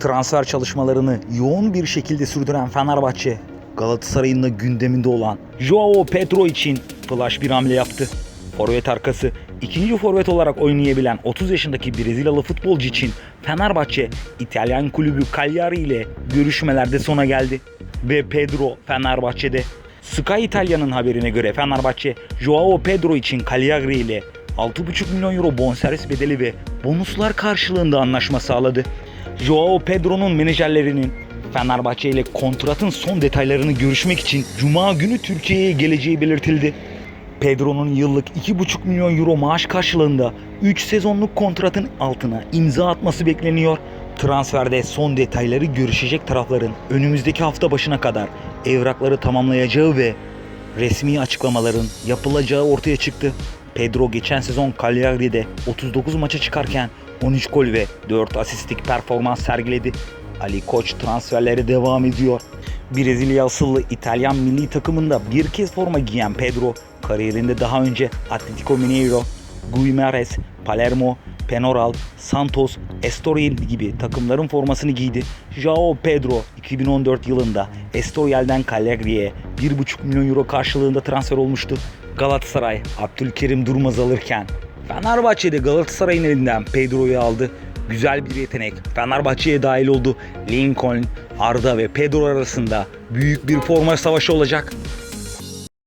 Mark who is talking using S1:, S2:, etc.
S1: Transfer çalışmalarını yoğun bir şekilde sürdüren Fenerbahçe, Galatasaray'ın da gündeminde olan Joao Pedro için flash bir hamle yaptı. Forvet arkası ikinci forvet olarak oynayabilen 30 yaşındaki Brezilyalı futbolcu için Fenerbahçe İtalyan kulübü Cagliari ile görüşmelerde sona geldi. Ve Pedro Fenerbahçe'de. Sky İtalya'nın haberine göre Fenerbahçe Joao Pedro için Cagliari ile 6,5 milyon euro bonservis bedeli ve bonuslar karşılığında anlaşma sağladı. Joao Pedro'nun menajerlerinin Fenerbahçe ile kontratın son detaylarını görüşmek için Cuma günü Türkiye'ye geleceği belirtildi. Pedro'nun yıllık 2,5 milyon euro maaş karşılığında 3 sezonluk kontratın altına imza atması bekleniyor. Transferde son detayları görüşecek tarafların önümüzdeki hafta başına kadar evrakları tamamlayacağı ve resmi açıklamaların yapılacağı ortaya çıktı. Pedro geçen sezon Cagliari'de 39 maça çıkarken 13 gol ve 4 asistlik performans sergiledi. Ali Koç transferleri devam ediyor. Brezilya asıllı İtalyan milli takımında bir kez forma giyen Pedro, kariyerinde daha önce Atletico Mineiro, Guimares, Palermo, Penoral, Santos, Estoril gibi takımların formasını giydi. Joao Pedro 2014 yılında Estorial'den Cagliari'ye 1,5 milyon euro karşılığında transfer olmuştu. Galatasaray Abdülkerim Durmaz alırken Fenerbahçe'de Galatasaray'ın elinden Pedro'yu aldı. Güzel bir yetenek. Fenerbahçe'ye dahil oldu. Lincoln, Arda ve Pedro arasında büyük bir forma savaşı olacak.